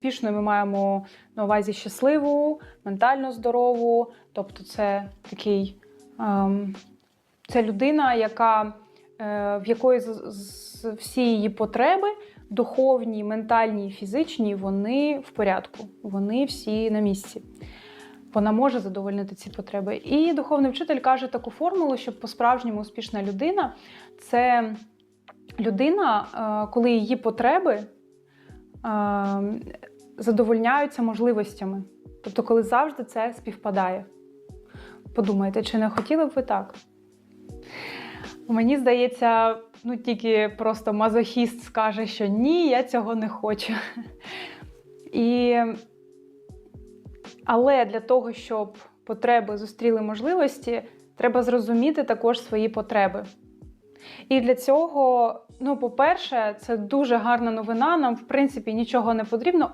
Успішною ми маємо на увазі щасливу, ментально здорову. Тобто, це такий ем, це людина, яка, е, в якої з- з- всі її потреби, духовні, ментальні і фізичні, вони в порядку, вони всі на місці. Вона може задовольнити ці потреби. І духовний вчитель каже таку формулу, що по-справжньому успішна людина це людина, е, коли її потреби задовольняються можливостями. Тобто, коли завжди це співпадає. Подумайте, чи не хотіли б ви так? Мені здається, ну тільки просто мазохіст скаже, що ні, я цього не хочу. І... Але для того, щоб потреби зустріли можливості, треба зрозуміти також свої потреби. І для цього, ну, по-перше, це дуже гарна новина. Нам, в принципі, нічого не потрібно,